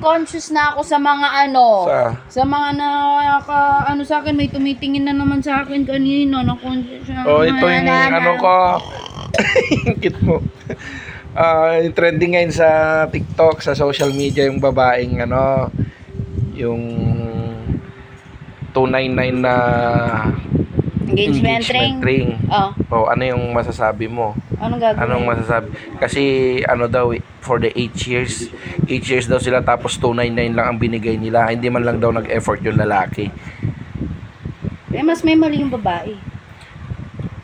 conscious na ako sa mga ano, Sa? sa mga nakaka, ano sa akin, may tumitingin na naman sa akin kanina, na conscious na. Oh, ito yung ano ko. Kit mo. Ah, yung trending ngayon sa TikTok, sa social media yung babaeng ano, yung 299 na Engagement, ring. ring. Oh, Oh, ano yung masasabi mo? anong gagawin? Anong masasabi? Kasi ano daw eh, for the 8 years, 8 years daw sila tapos 299 lang ang binigay nila. Hindi man lang daw nag-effort yung lalaki. Eh, mas may mali yung babae.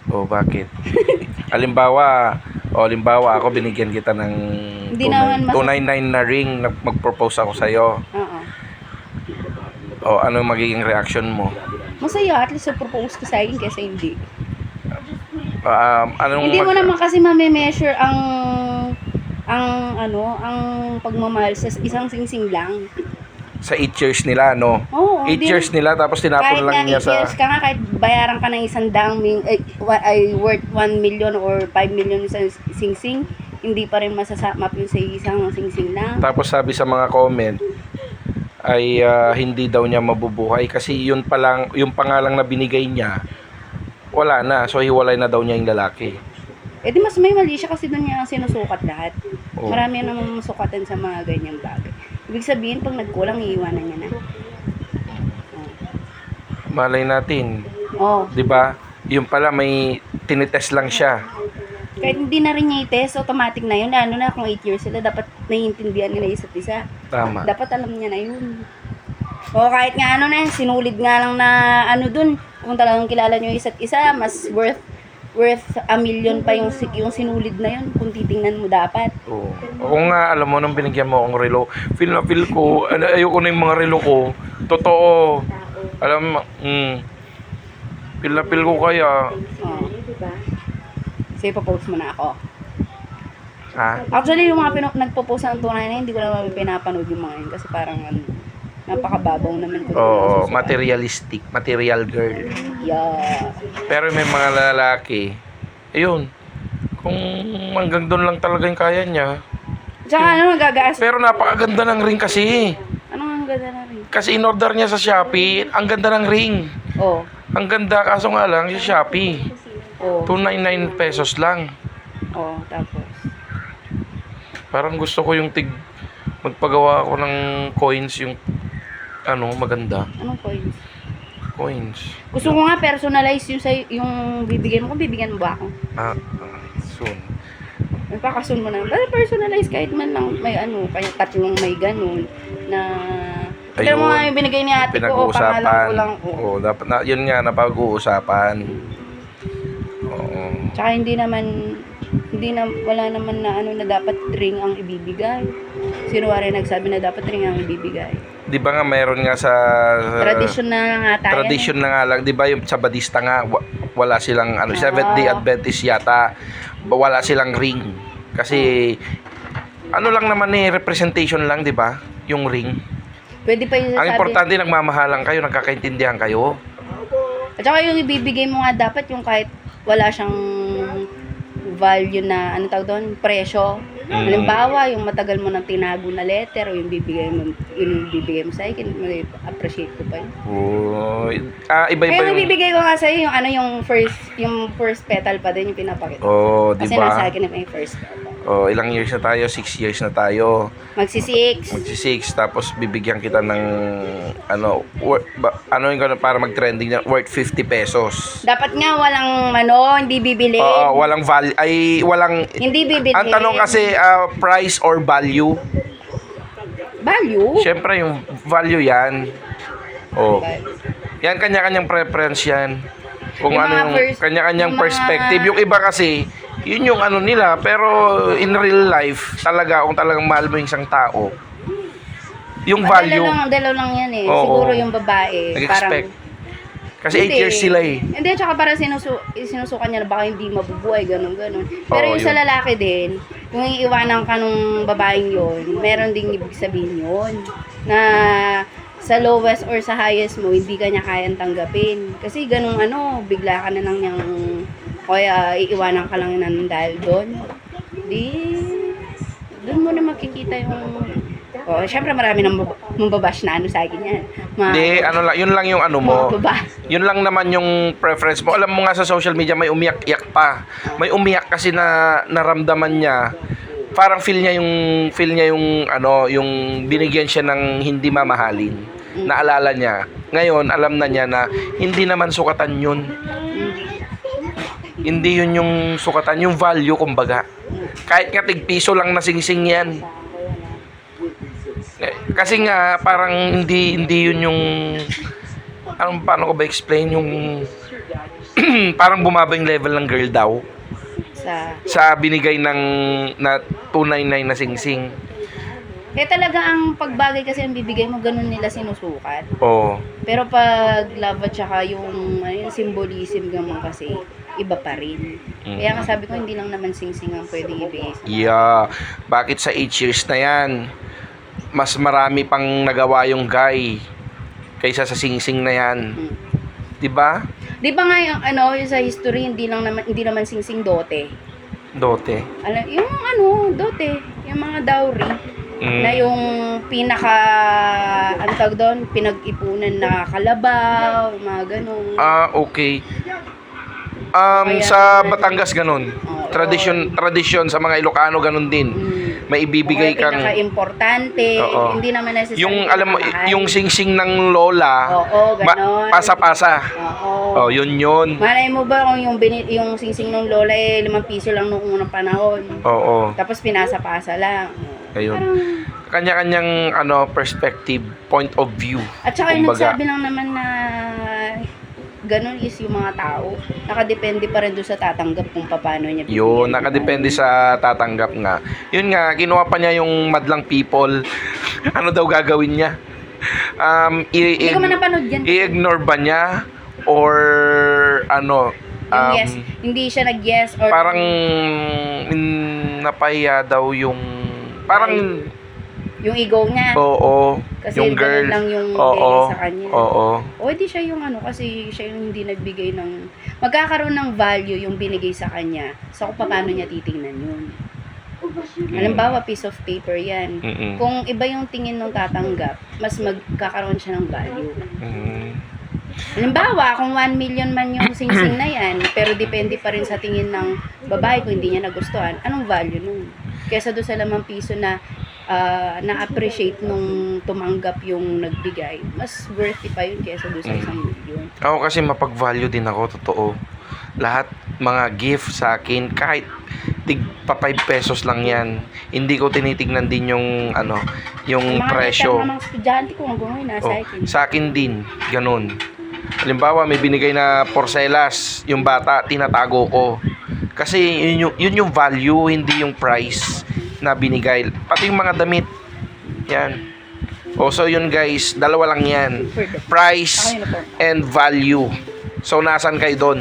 Oh, bakit? alimbawa, o alimbawa ako binigyan kita ng Hindi naman mas- 299 na ring na mag-propose ako sa iyo. Oo. O ano yung magiging reaction mo? Masaya, at least propose ka sa akin kaysa hindi. Um, anong Hindi mo mag- naman kasi mame-measure ang ang ano, ang pagmamahal sa isang singsing lang. sa 8 years nila, no? Oo, 8 hindi- years nila tapos tinapon kahit lang niya 8 sa years ka nga, kahit bayaran ka ng isang daang ming, ay, wa- ay worth 1 million or 5 million sa singsing, hindi pa rin masasama yun sa isang singsing lang. Tapos sabi sa mga comment ay ah, hindi daw niya mabubuhay kasi yun pa lang, yung pangalang na binigay niya wala na. So hiwalay na daw niya yung lalaki. Eh di mas may mali siya kasi doon niya sinusukat lahat. Oo. Marami namang masukatan sa mga ganyang bagay. Ibig sabihin, pag nagkulang, iiwanan niya na. Malay natin, Oh, 'di ba? Yung pala may tinitest lang siya. Kahit hindi na rin niya i-test, automatic na yun. Lalo na kung 8 years sila, dapat naiintindihan nila isa't isa. Tama. Dapat alam niya na yun. O kahit nga ano na, sinulid nga lang na ano dun, kung talagang kilala niyo isa't isa, mas worth worth a million pa yung, yung sinulid na yun kung titingnan mo dapat. Oo. Oo nga, alam mo, nung binigyan mo akong relo, feel na feel ko, ano, ayoko na yung mga relo ko. Totoo. Alam mo, mm, feel na feel ko kaya, Oh. Sige, post mo na ako. ha? Actually, yung mga pino- nagpo-post ng tunay na yun, hindi ko naman pinapanood yung mga yun kasi parang ano, napakababaw naman ko. Oo, materialistic, material girl. Yeah. Pero may mga lalaki, ayun, kung hanggang doon lang talaga yung kaya niya. Tsaka ano, nagagaas. Pero napakaganda ng ring kasi. Ano ang ganda na rin? Kasi in-order niya sa Shopee, ang ganda ng ring. Oh. Ang ganda, kaso nga lang, sa Shopee. Oh. 299 pesos lang. Oh, tapos. Parang gusto ko yung tig magpagawa ako ng coins yung ano maganda Anong coins? coins Gusto ko nga personalize yung, sa, yung bibigyan mo. Kung bibigyan mo ba ako? ah, ah, soon Nagpakasun mo na. Basta personalize kahit man lang may ano, kaya tatlong may ganun na Pero mo nga yung binigay ni ate ko, o pangalan pinag-uusapan ko lang. Oo. oo dapat na yun nga napag-uusapan oo Tsaka hindi naman, hindi na, wala naman na ano na dapat ring ang ibibigay. Sino nga rin nagsabi na dapat ring ang ibibigay? di ba nga mayroon nga sa Tradition na nga tayo. tradition na nga lang di ba yung sa Badista nga wa- wala silang ano Seventh Day. Adventist yata wala silang ring kasi ano lang naman eh representation lang di ba yung ring Pwede pa yung Ang sasabi. importante, nagmamahalan kayo, nagkakaintindihan kayo. At saka yung ibibigay mo nga dapat yung kahit wala siyang value na, ano tawag doon, presyo. Mm. Halimbawa, yung matagal mo nang tinago na letter o yung bibigay mo, yung bibigay mo sa akin, appreciate ko pa yun. Oh, ah, iba-iba Kaya yung bibigay ko nga sa'yo, yung ano, yung first, yung first petal pa din yung pinapakita. Oh, di Kasi nasa ba? akin may first petal. Oh, ilang years na tayo? Six years na tayo. Magsi-six. Magsi-six, tapos bibigyan kita ng, ano, wor- ba, ano yung gano'n, para mag-trending na, worth 50 pesos. Dapat nga walang, ano, hindi bibili. Oo, walang value, ay, walang, Hindi bibili. ang tanong kasi, ah, price or value? Value? Siyempre, yung value yan. Oh. Yan, kanya-kanyang preference yan. Kung Yung ano mga yung kanya-kanyang yung mga- perspective. Yung iba kasi, yun yung ano nila. Pero in real life, talaga, kung talagang mahal mo yung isang tao, yung value, Dalaw lang, dalaw lang yan eh. Oo. Siguro yung babae. nag-expect. Parang, Kasi 8 Hindi. years sila eh. Hindi, tsaka parang sinusu sinusukan niya na baka hindi mabubuhay, ganun, ganun. Pero Oo, yung sa yun. lalaki din, kung iiwanan ka nung babaeng yon meron ding ibig sabihin yon Na sa lowest or sa highest mo, hindi ka niya kayang tanggapin. Kasi ganun ano, bigla ka na lang niyang, kaya iiwanan ka lang na dahil doon. Di, doon mo na makikita yung Oh, syempre marami nang mab- mambabash na ano sa akin yan. Ma- Hindi, ano lang, yun lang yung ano mo. Mga baba. Yun lang naman yung preference mo. Alam mo nga sa social media may umiyak-iyak pa. May umiyak kasi na naramdaman niya. Parang feel niya yung feel niya yung ano, yung binigyan siya ng hindi mamahalin. Naalala niya. Ngayon, alam na niya na hindi naman sukatan yun. Hindi yun yung sukatan, yung value kumbaga. Kahit nga tigpiso lang na singsing yan. Eh, Kasi nga parang hindi hindi yun yung anong paano ko ba explain yung parang bumaba yung level ng girl daw Sa... sa binigay ng na 299 na singsing. Kaya talaga ang pagbagay kasi ang bibigay mo, ganun nila sinusukat. Oo. Pero pag love at saka yung, ano, yung symbolism naman kasi, iba pa rin. Mm. Kaya nga sabi ko, hindi lang naman sing-sing ang pwedeng ibigay sa Yeah. Bakit sa 8 years na yan? Mas marami pang nagawa yung guy kaysa sa singsing na yan. Hmm. 'Di ba? Di ba nga yung ano, yung sa history, hindi lang naman, hindi naman sing-sing dote. Dote. Alam, yung ano, dote, yung mga dowry, Mm. na yung pinaka, ano tawag doon, pinag-ipunan na kalabaw, mga ganun. Ah, okay. Um, Kaya- sa Batangas ganun. Oo. Tradisyon, tradisyon sa mga Ilocano ganun din. Mm. May ibibigay Mga kang pinaka-importante, Oo. hindi naman necessarily yung alam mo yung singsing ng lola. Oo, ganon. pasa-pasa. Oo. Oh, yun yun. Malay mo ba kung yung, bini- yung singsing ng lola eh, limang piso lang noong unang panahon. Oo. Tapos pinasa-pasa lang. Ayun. Kanya-kanyang ano perspective, point of view. at saka yung Kumbaga. nagsabi lang naman na ganun is yung mga tao. Nakadepende pa rin doon sa tatanggap kung paano niya Yun, nakadepende sa tatanggap nga. Yun nga, kinuha pa niya yung madlang people. ano daw gagawin niya? Um, i- Hindi ko man napanood yan. i-ignore ba niya? Or ano? Um, yes, hindi siya nag-yes or parang mm, napahiya daw yung parang yung ego niya. oo Kasi yung girl lang yung oo sa kanya. oo O di siya yung ano kasi siya yung hindi nagbigay ng magkakaroon ng value yung binigay sa kanya. So kung paano niya titingnan yun. Halimbawa, piece of paper yan. Mm-mm. Kung iba yung tingin ng tatanggap, mas magkakaroon siya ng value. Mm. Halimbawa, kung 1 million man yung singsing na yan, pero depende pa rin sa tingin ng babae kung hindi niya nagustuhan, anong value nun? Kesa doon sa lamang piso na ah, na-appreciate nung tumanggap yung nagbigay, mas worthy pa yun kesa doon sa isang million. Ako kasi mapag-value din ako, totoo. Lahat mga gift sa akin, kahit tig pa 5 pesos lang yan. Hindi ko tinitignan din yung ano, yung Mga presyo. Mga estudyante ko hanggang ngayon nasa Oh, akin. sa akin din, ganun. Halimbawa, may binigay na porcelas, yung bata, tinatago ko. Kasi yun yung, yun yung value, hindi yung price na binigay. Pati yung mga damit. Yan. O, so yun guys, dalawa lang yan. Price po. and value. So, nasan kayo doon?